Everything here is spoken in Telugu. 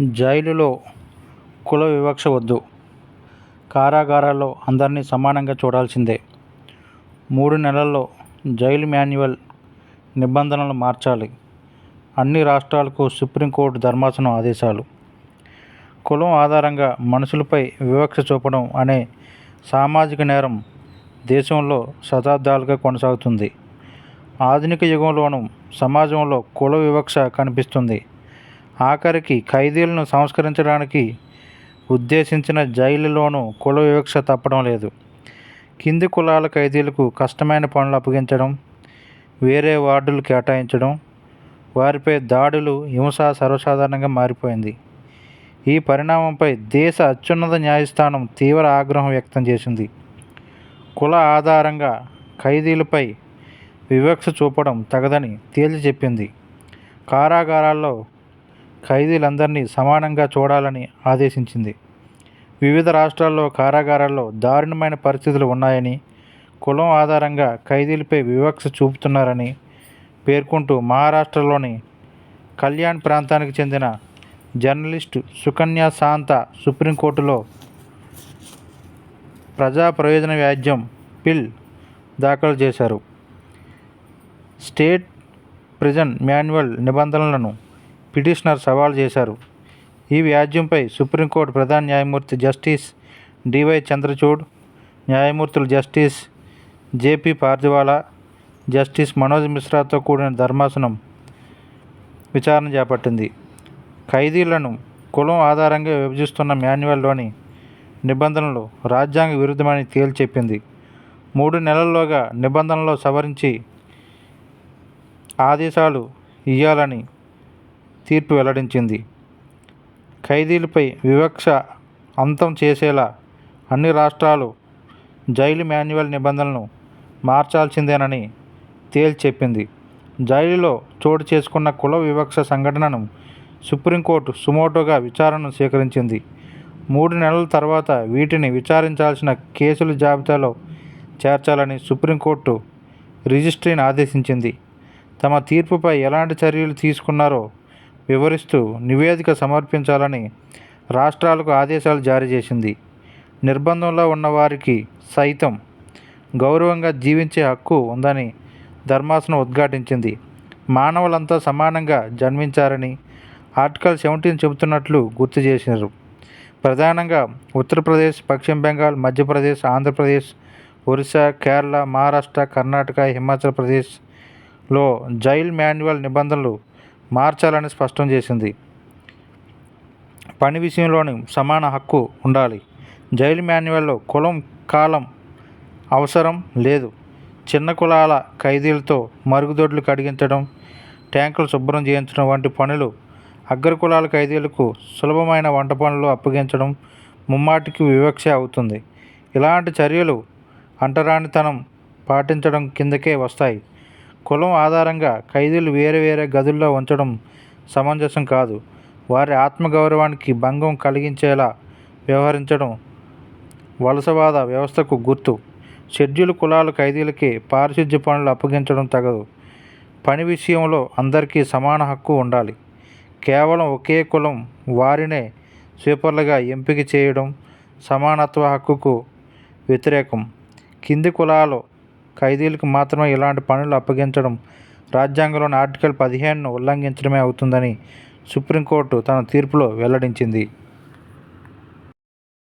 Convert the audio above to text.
జైలులో కుల వివక్ష వద్దు. కారాగారాల్లో అందరినీ సమానంగా చూడాల్సిందే. మూడు నెలల్లో జైలు మాన్యువల్ నిబంధనలు మార్చాలి. అన్ని రాష్ట్రాలకు సుప్రీంకోర్టు ధర్మాసనం ఆదేశాలు. కులం ఆధారంగా మనుషులపై వివక్ష చూపడం అనే సామాజిక నేరం దేశంలో శతాబ్దాలుగా కొనసాగుతుంది. ఆధునిక యుగంలోనూ సమాజంలో కుల వివక్ష కనిపిస్తుంది. ఆఖరికి ఖైదీలను సంస్కరించడానికి ఉద్దేశించిన జైలులోనూ కుల వివక్ష తప్పడం లేదు. కింది కులాల ఖైదీలకు కష్టమైన పనులు అప్పగించడం వేరే వార్డులు కేటాయించడం వారిపై దాడులు హింస సర్వసాధారణంగా మారిపోయింది. ఈ పరిణామంపై దేశ అత్యున్నత న్యాయస్థానం తీవ్ర ఆగ్రహం వ్యక్తం చేసింది. కుల ఆధారంగా ఖైదీలపై వివక్ష చూపడం తగదని తేల్చి చెప్పింది. కారాగారాల్లో ఖైదీలందరినీ సమానంగా చూడాలని ఆదేశించింది. వివిధ రాష్ట్రాల్లో కారాగారాల్లో దారుణమైన పరిస్థితులు ఉన్నాయని కులం ఆధారంగా ఖైదీలపై వివక్ష చూపుతున్నారని పేర్కొంటూ మహారాష్ట్రలోని కళ్యాణ్ ప్రాంతానికి చెందిన జర్నలిస్టు సుకన్య శాంత సుప్రీంకోర్టులో ప్రజా ప్రయోజన వ్యాజ్యం పిల్ దాఖలు చేశారు. స్టేట్ ప్రిజన్ మాన్యువల్ నిబంధనలను పిటిషనర్ సవాల్ చేశారు. ఈ వ్యాజ్యంపై సుప్రీంకోర్టు ప్రధాన న్యాయమూర్తి జస్టిస్ డివై చంద్రచూడ్ న్యాయమూర్తులు justice JP Pardiwala justice Manoj మిశ్రాతో కూడిన ధర్మాసనం విచారణ చేపట్టింది. ఖైదీలను కులం ఆధారంగా విభజిస్తున్న మాన్యువల్లోని నిబంధనలు రాజ్యాంగ విరుద్ధమని తేల్చెప్పింది. మూడు నెలల్లోగా నిబంధనలు సవరించి ఆదేశాలు ఇవ్వాలని తీర్పు వెల్లడించింది. ఖైదీలపై వివక్ష అంతం చేసేలా అన్ని రాష్ట్రాలు జైలు మాన్యువల్ నిబంధనలను మార్చాల్సిందేనని తేల్చెప్పింది జైలులో చోటు చేసుకున్న కుల వివక్ష సంఘటనను సుప్రీంకోర్టు సుమోటోగా విచారణను స్వీకరించింది. మూడు నెలల తర్వాత వీటిని విచారించాల్సిన కేసుల జాబితాలో చేర్చాలని సుప్రీంకోర్టు రిజిస్ట్రీని ఆదేశించింది. తమ తీర్పుపై ఎలాంటి చర్యలు తీసుకున్నారో వివరిస్తూ నివేదిక సమర్పించాలని రాష్ట్రాలకు ఆదేశాలు జారీ చేసింది. నిర్బంధంలో ఉన్నవారికి సైతం గౌరవంగా జీవించే హక్కు ఉందని ధర్మాసనం ఉద్ఘాటించింది. మానవులంతా సమానంగా జన్మించారని ఆర్టికల్ సెవెంటీన్ చెబుతున్నట్లు గుర్తు చేసినారు. ప్రధానంగా ఉత్తరప్రదేశ్ పశ్చిమ బెంగాల్ మధ్యప్రదేశ్ ఆంధ్రప్రదేశ్ ఒరిస్సా కేరళ మహారాష్ట్ర కర్ణాటక హిమాచల్ ప్రదేశ్లో జైల్ మాన్యువల్ నిబంధనలు మార్చాలని స్పష్టం చేసింది. పని విషయంలోని సమాన హక్కు ఉండాలి. జైలు మాన్యువల్లో కులం కాలం అవసరం లేదు. చిన్న కులాల ఖైదీలతో మరుగుదొడ్లు కడిగించడం ట్యాంకులు శుభ్రం చేయించడం వంటి పనులు అగ్ర కులాల ఖైదీలకు సులభమైన వంట పనులు అప్పగించడం ముమ్మాటికి వివక్ష అవుతుంది. ఇలాంటి చర్యలు అంటరానితనం పాటించడం కిందకే వస్తాయి. కులం ఆధారంగా ఖైదీలు వేరే వేరే గదుల్లో ఉంచడం సమంజసం కాదు. వారి ఆత్మగౌరవానికి భంగం కలిగించేలా వ్యవహరించడం వలసవాద వ్యవస్థకు గుర్తు. షెడ్యూల్ కులాల ఖైదీలకి పారిశుద్ధ్య పనులు అప్పగించడం తగదు. పని విషయంలో అందరికీ సమాన హక్కు ఉండాలి. కేవలం ఒకే కులం వారినే స్వీపర్లుగా ఎంపిక చేయడం సమానత్వ హక్కుకు వ్యతిరేకం. కింది కులాలు ఖైదీలకు మాత్రమే ఇలాంటి పనులు అప్పగించడం రాజ్యాంగంలోని ఆర్టికల్ పదిహేనును ఉల్లంఘించడమే అవుతుందని సుప్రీంకోర్టు తన తీర్పులో వెల్లడించింది.